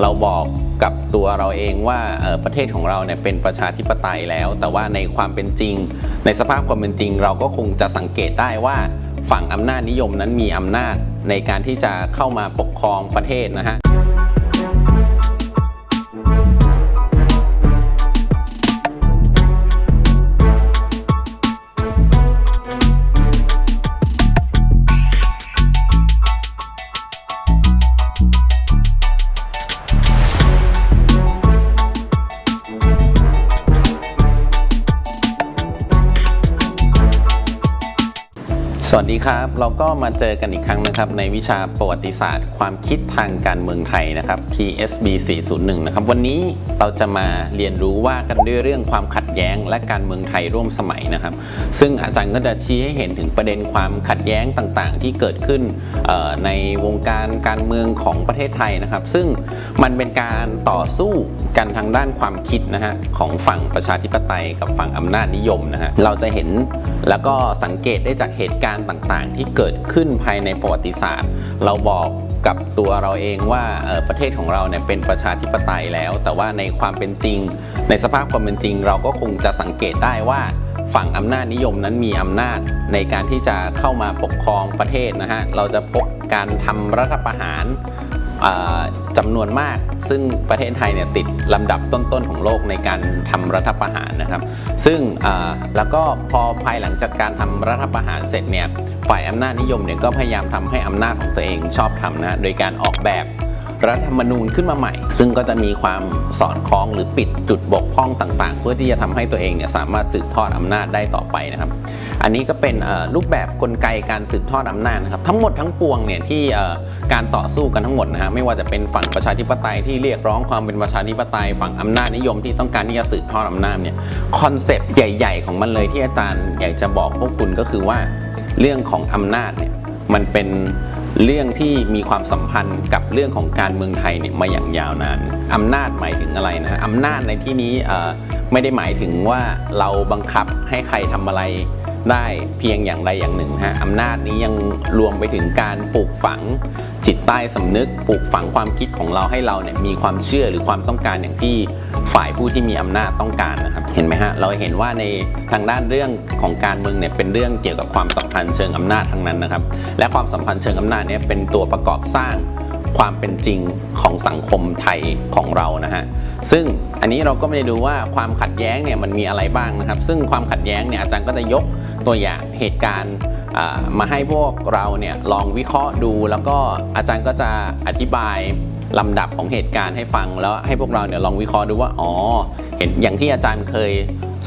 เราบอกกับตัวเราเองว่าประเทศของเราเนี่ยเป็นประชาธิปไตยแล้ว แต่ว่าในความเป็นจริง ในสภาพความเป็นจริง เราก็คงจะสังเกตได้ว่าฝั่งอำนาจนิยมนั้นมีอำนาจในการที่จะเข้ามาปกครองประเทศนะฮะ ดีครับ เราก็มาเจอกันอีกครั้งนะครับ ในวิชาประวัติศาสตร์ ความคิดทางการเมืองไทยนะครับ PSB 401 นะครับ วันนี้เราจะมาเรียนรู้ว่ากันด้วยเรื่องความขัดแย้ง และการเมืองไทยร่วมสมัยนะครับ ซึ่งอาจารย์ก็จะชี้ให้เห็นถึงประเด็นความขัดแย้งต่างๆ ที่เกิดขึ้นในวงการการเมืองของประเทศไทยนะครับ ซึ่งมันเป็นการต่อสู้กันทางด้านความคิดนะฮะของฝั่งประชาธิปไตยกับฝั่งอำนาจนิยมนะฮะเราจะเห็นแล้วก็สังเกตได้จากเหตุการณ์ต่างๆ ที่เกิดขึ้นภายในประวัติศาสตร์ เราบอกกับตัวเราเองว่าออประเทศของเราเนี่ยเป็นประชาธิปไตยแล้ว แต่ว่าในความเป็นจริง ในสภาพความเป็นจริง เราก็คงจะสังเกตได้ว่าฝั่งอำนาจนิยมนั้นมีอำนาจในการที่จะเข้ามาปกครองประเทศนะฮะ เราจะพบการทำรัฐประหาร จำนวนมาก ซึ่งประเทศไทยเนี่ยติดลำดับต้นๆของโลกในการทำรัฐประหารนะครับ ซึ่งแล้วก็พอภายหลังจากการทำรัฐประหารเสร็จเนี่ยฝ่ายอำนาจนิยมเนี่ยก็พยายามทำให้อำนาจของตัวเองชอบทำนะโดยการออกแบบ รัฐธรรมนูญขึ้นมาใหม่ ซึ่งก็จะมีความสอดคล้องหรือปิดจุดบกพร่องต่างๆ เพื่อที่จะทำให้ตัวเองเนี่ยสามารถสืบทอดอำนาจได้ต่อไปนะครับ อันนี้ก็เป็นรูปแบบกลไกการสืบทอดอำนาจนะครับทั้งหมดทั้งปวงเนี่ยที่การต่อสู้กันทั้งหมดนะฮะไม่ว่าจะเป็นฝั่งประชาธิปไตยที่เรียกร้องความเป็นประชาธิปไตย ฝั่งอำนาจนิยมที่ต้องการที่จะสืบทอดอำนาจเนี่ยคอนเซปต์ใหญ่ ๆ ของมันเลยที่อาจารย์อยากจะบอกพวกคุณก็คือว่าเรื่องของอำนาจเนี่ย มันเป็นเรื่องที่มีความสัมพันธ์กับเรื่องของการเมืองไทยเนี่ยมาอย่างยาวนานอำนาจหมายถึงอะไรนะฮะอำนาจในที่นี้ไม่ได้หมายถึงว่าเราบังคับให้ใครทำอะไร ได้เพียงอย่างใดอย่างหนึ่งฮะอำนาจนี้ยังรวมไปถึงการปลูกฝังจิตใต้สำนึก ปลูกฝังความคิดของเราให้เราเนี่ยมีความเชื่อหรือความต้องการอย่างที่ฝ่ายผู้ที่มีอำนาจต้องการนะครับเห็นไหมฮะเราเห็นว่าในทางด้านเรื่องของการเมืองเนี่ยเป็นเรื่องเกี่ยวกับความสัมพันธ์เชิงอำนาจทั้งนั้นนะครับ และความสัมพันธ์เชิงอำนาจเนี่ยเป็นตัวประกอบสร้าง ความเป็นจริงของสังคมไทยของเรานะฮะซึ่งอันนี้เราก็ไม่ได้ดูว่าความขัดแย้งเนี่ยมันมีอะไรบ้างนะครับ ซึ่งความขัดแย้งเนี่ยอาจารย์ก็จะยกตัวอย่างเหตุการณ์ มาให้พวกเราเนี่ยลองวิเคราะห์ดู แล้วก็อาจารย์ก็จะอธิบายลำดับของเหตุการณ์ให้ฟัง แล้วให้พวกเราเนี่ยลองวิเคราะห์ดูว่าอ๋อเห็นอย่างที่อาจารย์เคย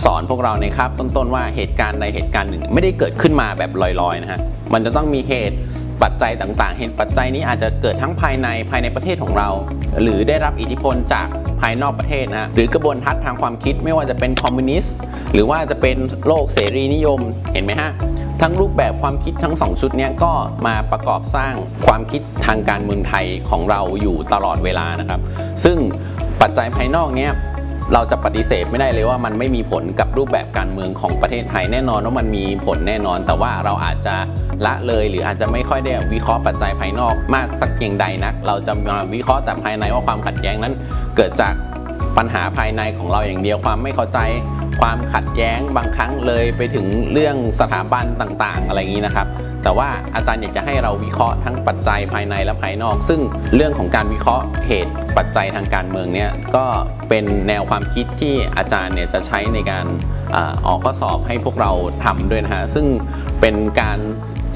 สอนพวกเราในคาบต้นๆว่าเหตุการณ์ใดเหตุการณ์หนึ่ง ไม่ได้เกิดขึ้นมาแบบลอยๆนะฮะมันจะต้องมีเหตุปัจจัยต่างๆ เหตุปัจจัยนี้อาจจะเกิดทั้งภายในภายในประเทศของเรา หรือได้รับอิทธิพลจากภายนอกประเทศนะฮะหรือกระบวนทัศน์ทางความคิดไม่ว่าจะเป็นคอมมิวนิสต์หรือว่าจะเป็นโลกเสรีนิยมเห็นไหมฮะ ทั้งรูปแบบความคิดทั้งสองชุดนี้ก็มาประกอบสร้างความคิดทางการเมืองไทยของเราอยู่ตลอดเวลานะครับ ซึ่งปัจจัยภายนอกเนี้ยเราจะปฏิเสธไม่ได้เลยว่ามันไม่มีผลกับรูปแบบการเมืองของประเทศไทยแน่นอนว่ามันมีผลแน่นอน แต่ว่าเราอาจจะละเลยหรืออาจจะไม่ค่อยได้วิเคราะห์ปัจจัยภายนอกมากสักเพียงใดนัก เราจะมาวิเคราะห์แต่ภายในว่าความขัดแย้งนั้นเกิดจาก ปัญหาภายในของเราอย่างเดียวความไม่เข้าใจ ความขัดแย้งบางครั้งเลยไปถึงเรื่องสถาบันต่างๆ อะไรอย่างนี้นะครับ แต่ว่าอาจารย์อยากจะให้เราวิเคราะห์ทั้งปัจจัยภายในและภายนอก ซึ่งเรื่องของการวิเคราะห์เหตุปัจจัยทางการเมืองเนี่ยก็เป็นแนวความคิดที่อาจารย์เนี่ยจะใช้ในการอออกข้อสอบให้พวกเราทำด้วยนะฮะซึ่งเป็นการ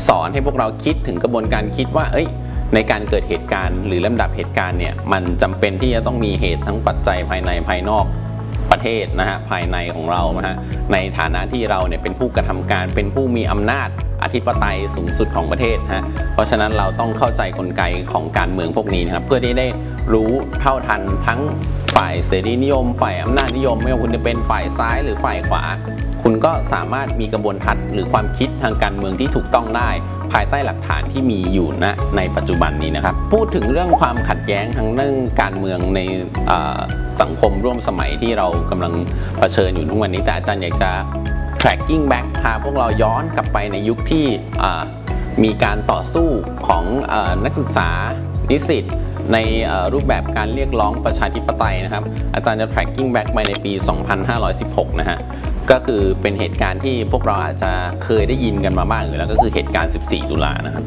สอนให้พวกเราคิดถึงกระบวนการคิดว่าเอ้ย ในการเกิดเหตุการณ์หรือลำดับเหตุการณ์เนี่ยมันจำเป็นที่จะต้องมีเหตุทั้งปัจจัยภายในภายนอกประเทศนะฮะภายในของเรานะฮะในฐานะที่เราเนี่ยเป็นผู้กระทำการ เป็นผู้มีอำนาจอธิปไตยสูงสุดของประเทศฮะเพราะฉะนั้นเราต้องเข้าใจกลไกของการเมืองพวกนี้นะครับเพื่อที่ได้ รู้เท่าทันทั้งฝ่ายเสรีนิยม ฝ่ายอำนาจนิยม ไม่ว่าคุณจะเป็นฝ่ายซ้ายหรือฝ่ายขวา คุณก็สามารถมีกระบวนทัศน์หรือความคิดทางการเมืองที่ถูกต้องได้ ภายใต้หลักฐานที่มีอยู่ณในปัจจุบันนี้นะครับ พูดถึงเรื่องความขัดแย้งทางเรื่องการเมืองในสังคมร่วมสมัยที่เรากำลังเผชิญอยู่ทุกวันนี้แต่อาจารย์อยากจะ tracking back พาพวกเราย้อนกลับไปในยุคที่มีการต่อสู้ของอนักศึกษา นิสิตในรูปแบบการเรียกร้องประชาธิปไตยนะครับ อาจารย์จะ tracking back ไปในปี 2516 นะฮะ ก็คือเป็นเหตุการณ์ที่พวกเราอาจจะเคยได้ยินกันมาบ้างอยู่แล้วก็คือเหตุการณ์ 14 ตุลานะครับ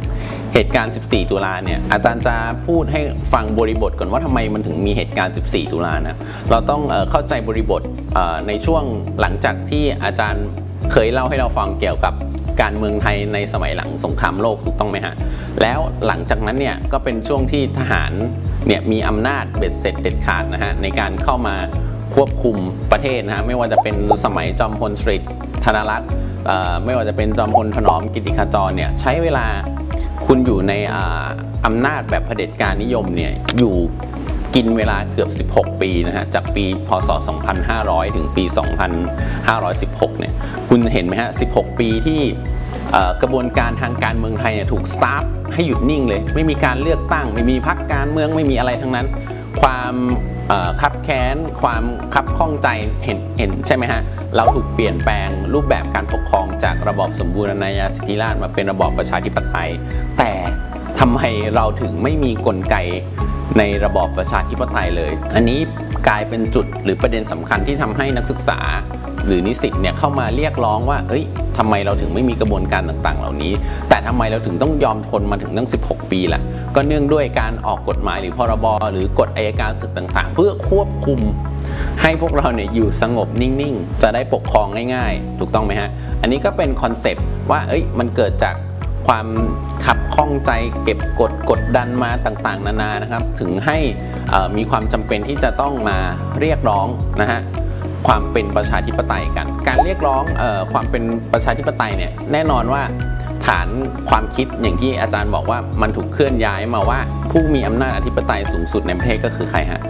เหตุการณ์ 14 ตุลาเนี่ยอาจารย์จะพูดให้ฟังบริบทก่อนว่าทำไมมันถึงมีเหตุการณ์ 14 ตุลานะ เราต้องเข้าใจบริบทในช่วงหลังจากที่อาจารย์ เคยเล่าให้เราฟังเกี่ยวกับการเมืองไทยในสมัยหลังสงครามโลกถูกต้องไหมฮะ แล้วหลังจากนั้นเนี่ยก็เป็นช่วงที่ทหารเนี่ยมีอำนาจเบ็ดเสร็จเด็ดขาดนะฮะในการเข้ามาควบคุมประเทศนะฮะไม่ว่าจะเป็นสมัยจอมพลสฤษดิ์ธนรัตน์เอ่อไม่ว่าจะเป็นจอมพลถนอมกิติขจรเนี่ยใช้เวลาคุณอยู่ในอ่าอำนาจแบบเผด็จการนิยมเนี่ยอยู่ กินเวลาเกือบ 16 ปีนะฮะ จากปี พศ 2500 ถึงปี 2516 เนี่ย คุณเห็นไหมฮะ 16 ปีที่กระบวนการทางการเมืองไทยเนี่ยถูกสตาร์ฟให้หยุดนิ่งเลย ไม่มีการเลือกตั้ง ไม่มีพรรคการเมืองไม่มีอะไรทั้งนั้น ความคับแค้น ความคับข้องใจเห็นเห็นใช่ไหมฮะ เราถูกเปลี่ยนแปลงรูปแบบการปกครองจากระบอบสมบูรณาญาสิทธิราชมาเป็นระบอบประชาธิปไตย แต่ ทำไมเราถึงไม่มีกลไกในระบอบประชาธิปไตยเลย อันนี้กลายเป็นจุดหรือประเด็นสำคัญที่ทำให้นักศึกษา หรือนิสิตเนี่ยเข้ามาเรียกร้องว่า เอ้ยทำไมเราถึงไม่มีกระบวนการต่างๆ เหล่านี้ แต่ทำไมเราถึงต้องยอมทนมาถึงตั้ง 16 ปีล่ะ ก็เนื่องด้วยการออกกฎหมายหรือพรบหรือกฎอัยการศึกต่างๆ เพื่อควบคุม ให้พวกเราเนี่ยอยู่สงบนิ่งๆ จะได้ปกครองง่ายๆ ถูกต้องไหมฮะ อันนี้ก็เป็นคอนเซปต์ว่า เอ้ย มันเกิดจาก ความขับข้องใจเก็บกดกดดันมาต่างๆ นานานะครับ ถึงให้มีความจำเป็นที่จะต้องมาเรียกร้องนะฮะความเป็นประชาธิปไตยกัน การเรียกร้องอความเป็นประชาธิปไตยเนี่ยแน่นอนว่าฐานความคิดอย่างที่อาจารย์บอกว่ามันถูกเคลื่อนย้ายมาว่า ผู้มีอำนาจอธิปไตยสูงสุดในประเทศก็คือใครฮะ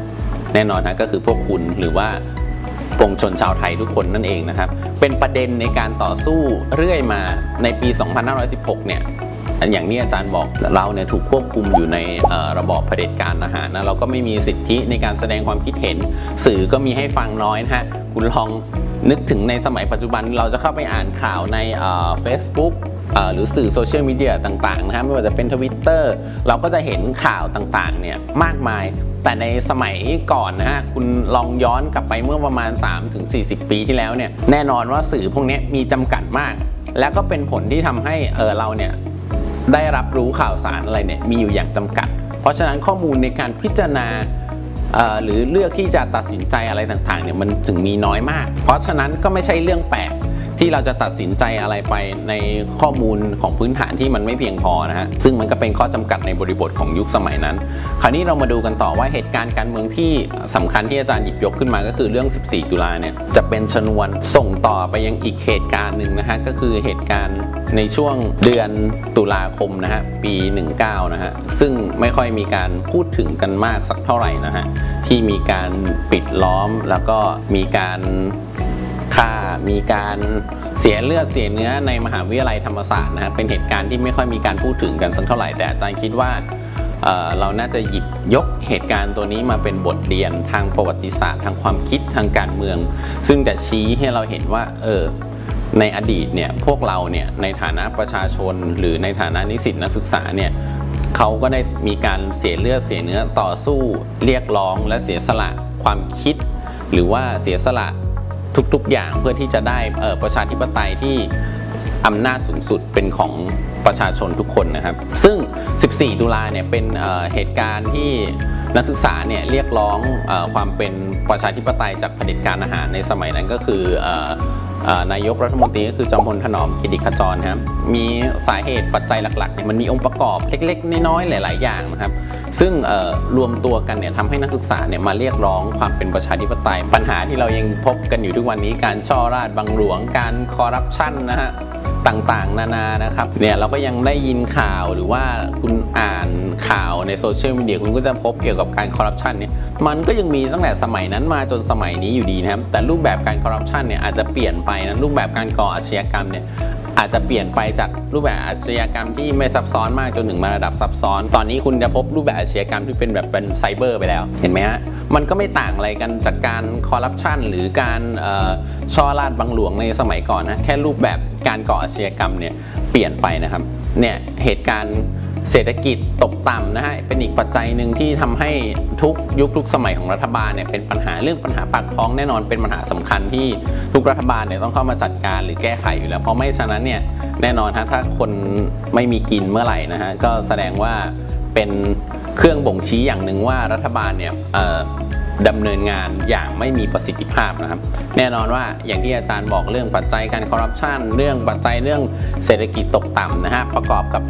แน่นอนนะก็คือพวกคุณหรือว่า ปวงชนชาวไทยทุกคนนั่นเองนะครับ เป็นประเด็นในการต่อสู้เรื่อยมาในปี 2516 เนี่ยอย่างนี้อาจารย์บอกเราเนี่ยถูกควบคุมอยู่ในระบอบเผด็จการทหารนะเราก็ไม่มีสิทธิในการแสดงความคิดเห็น สื่อก็มีให้ฟังน้อยนะฮะ คุณลองนึกถึงในสมัยปัจจุบันเราจะเข้าไปอ่านข่าวในเฟซบุ๊กหรือสื่อโซเชียลมีเดียต่างๆนะฮะไม่ว่าจะเป็นทวิตเตอร์เราก็จะเห็นข่าวต่างๆเนี่ยมากมาย แต่ในสมัยก่อนนะฮะคุณลองย้อนกลับไปเมื่อประมาณ 3-40 ปีที่แล้วเนี่ยแน่นอนว่าสื่อพวกนี้มีจำกัดมาก และก็เป็นผลที่ทำให้เออเราเนี่ยได้รับรู้ข่าวสารอะไรเนี่ยมีอยู่อย่างจำกัด เพราะฉะนั้นข้อมูลในการพิจารณา หรือเลือกที่จะตัดสินใจอะไรต่างๆเนี่ยมันถึงมีน้อยมาก เพราะฉะนั้นก็ไม่ใช่เรื่องแปลกที่เราจะตัดสินใจอะไรไปในข้อมูลของพื้นฐานที่มันไม่เพียงพอนะฮะซึ่งมันก็เป็นข้อจำกัดในบริบทของยุคสมัยนั้น คราวนี้เรามาดูกันต่อว่าเหตุการณ์การเมืองที่สำคัญที่อาจารย์หยิบยกขึ้นมาก็คือเรื่อง 14 ตุลาเนี่ยจะเป็นชนวนส่งต่อไปยังอีกเหตุการณ์หนึ่งนะฮะก็คือเหตุการณ์ ในช่วงเดือนตุลาคมนะฮะปี 19 นะฮะซึ่งไม่ค่อยมีการพูดถึงกันมากสักเท่าไหร่นะฮะที่มีการปิดล้อมแล้วก็มีการฆ่ามีการเสียเลือดเสียเนื้อในมหาวิทยาลัยธรรมศาสตร์นะฮะเป็นเหตุการณ์ที่ไม่ค่อยมีการพูดถึงกันสักเท่าไหร่แต่อาจารย์คิดว่าเเราน่าจะหยิบยกเหตุการณ์ตัวนี้มาเป็นบทเรียนทางประวัติศาสตร์ ทางความคิดทางการเมือง ซึ่งจะชี้ให้เราเห็นว่าเออ ในอดีตเนี่ยพวกเราเนี่ยในฐานะประชาชน หรือในฐานะนิสิตนักศึกษาเนี่ยเขาก็ได้มีการเสียเลือดเสียเนื้อต่อสู้เรียกร้อง และเสียสละความคิด หรือว่าเสียสละทุกๆอย่างเพื่อที่จะได้เออประชาธิปไตยที่อำนาจสูงสุดเป็นของประชาชนทุกคนนะครับ ซึ่ง 14 ตุลาเนี่ยเป็นเเหตุการณ์ที่นักศึกษาเนี่ยเรียกร้องอความเป็นประชาธิปไตยจากเผด็จการอาหารในสมัยนั้นก็คืออนายกรัฐมนตรีก็คือจอมพลถนอมกิติขจรครับมีสาเหตุปัจจัยหลักๆเนี่ยมันมีองค์ประกอบเล็กๆน้อยๆหลาย ๆ อย่างนะครับ ซึ่งรวมตัวกันเนี่ยทำให้นักศึกษาเนี่ยมาเรียกร้องความเป็นประชาธิปไตย ปัญหาที่เรายังพบกันอยู่ทุกวันนี้การช่อราดบังหลวงการคอร์รัปชันนะฮะต่างๆ นานานะครับเนี่ยเราก็ยังได้ยินข่าวหรือว่าคุณอ่านข่าวในโซเชียลมีเดียคุณก็จะพบเกี่ยวกับการคอร์รัปชันเนี่ยมันก็ยังมีตั้งแต่สมัยนั้นมาจนสมัยนี้อยู่ดีนะครับแต่รูปแบบการคอร์รัปชันเนี่ยอาจจะเปลี่ยนไปนะรูปแบบการก่ออาชญากรรมเนี่ยอาจจะเปลี่ยนไปจากรูปแบบอาชญากรรมที่ไม่ซับซ้อนมากจนถึงมาระดับซับซ้อน ตอนนี้คุณจะพบรูปแบบอาชญากรรมที่เป็นแบบเป็นไซเบอร์ไปแล้ว เห็นไหมฮะ มันก็ไม่ต่างอะไรกันจากการคอร์รัปชันหรือการช่อราดบังหลวงในสมัยก่อนนะ แค่รูปแบบการก่ออาชญากรรมเนี่ยเปลี่ยนไปนะครับ เนี่ยเหตุการณ์ เศรษฐกิจตกต่ำนะฮะเป็นอีกปัจจัยหนึ่งที่ทำให้ทุกยุคทุกสมัยของรัฐบาลเนี่ยเป็นปัญหาเรื่องปัญหาปากท้องแน่นอนเป็นปัญหาสำคัญที่ทุกรัฐบาลเนี่ยต้องเข้ามาจัดการหรือแก้ไขอยู่แล้วเพราะไม่ฉะนั้นเนี่ยแน่นอนฮะถ้าคนไม่มีกินเมื่อไหร่นะฮะก็แสดงว่าเป็นเครื่องบ่งชี้อย่างหนึ่งว่ารัฐบาลเนี่ยดำเนินงานอย่างไม่มีประสิทธิภาพนะครับ แน่นอนว่าอย่างที่อาจารย์บอกเรื่องปัจจัยการคอร์รัปชันเรื่องปัจจัยเรื่องเศรษฐกิจตกต่ำนะฮะประกอบกับ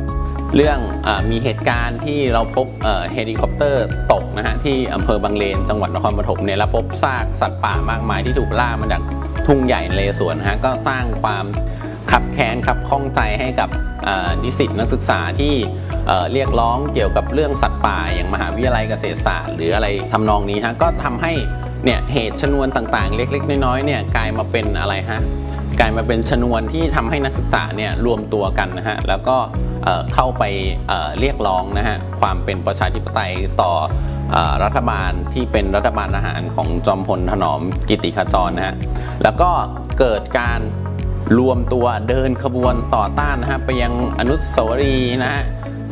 เรื่องอมีเหตุการณ์ที่เราพบเฮลิคอปเตอร์ตกนะฮะที่อำเภอบางเลน จังหวัดนครปฐมเนี่ยแล้วพบซากสัตว์ป่ามากมายที่ถูกล่ามาจากทุ่งใหญ่เลสวนนะฮะก็สร้างความขับแค้นขับข้องใจให้กับนิสิตนักศึกษาที่เรียกร้องเกี่ยวกับเรื่องสัตว์ป่า อย่างมหาวิทยาลัยเกษตรศาสตร์ หรืออะไรทำนองนี้ฮะก็ทำให้เนี่ยเหตุชนวนต่างๆ เล็ก ๆ น้อยๆเนี่ยกลายมาเป็นอะไรฮะ กลายมาเป็นชนวนที่ทำให้นักศึกษาเนี่ยรวมตัวกันนะฮะแล้วก็เข้าไปเรียกร้องนะฮะความเป็นประชาธิปไตยต่ออรัฐบาลที่เป็นรัฐบาลทหารของจอมพลถนอมกิติขจรนะฮะแล้วก็เกิดการรวมตัวเดินขบวนต่อต้านนะฮะไปยังอนุสาวรีย์นะฮะ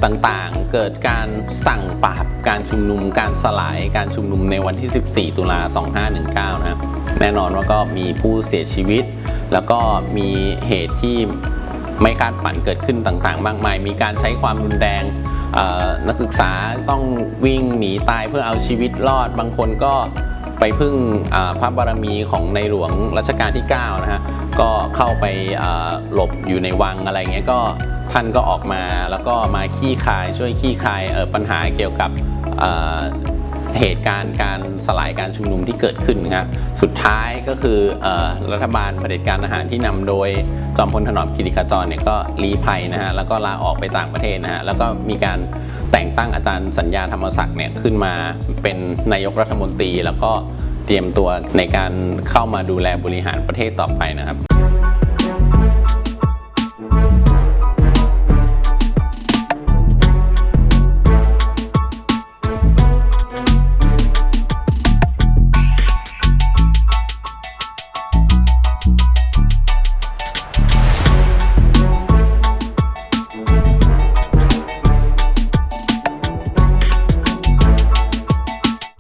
ต่างๆ เกิดการสั่งปราบการชุมนุม การสลายการชุมนุมในวันที่ 14 ตุลา 2519 นะฮะแน่นอนว่าก็มีผู้เสียชีวิต แล้วก็มีเหตุที่ไม่คาดฝันเกิดขึ้นต่างๆ มากมาย มีการใช้ความรุนแรงนักศึกษาต้องวิ่งหนีตายเพื่อเอาชีวิตรอด บางคนก็ไปพึ่งพระบารมีของในหลวงรัชกาลที่ 9 นะฮะ ก็เข้าไปหลบอยู่ในวังอะไรเงี้ย ก็ท่านก็ออกมาแล้วก็มาขี้คายช่วยขี้คายปัญหาเกี่ยวกับ เหตุการณ์การสลายการชุมนุมที่เกิดขึ้นนะครับสุดท้ายก็คืออรัฐบาลเผด็จการทหารที่นำโดยจอมพลถนอมกิติขจรเนี่ยก็รีภัยนะฮะแล้วก็ลาออกไปต่างประเทศนะฮะแล้วก็มีการแต่งตั้งอาจารย์สัญญาธรรมศักดิ์เนี่ยขึ้นมาเป็นนายกรัฐมนตรี แล้วก็เตรียมตัวในการเข้ามาดูแลบริหารประเทศต่อไปนะครับ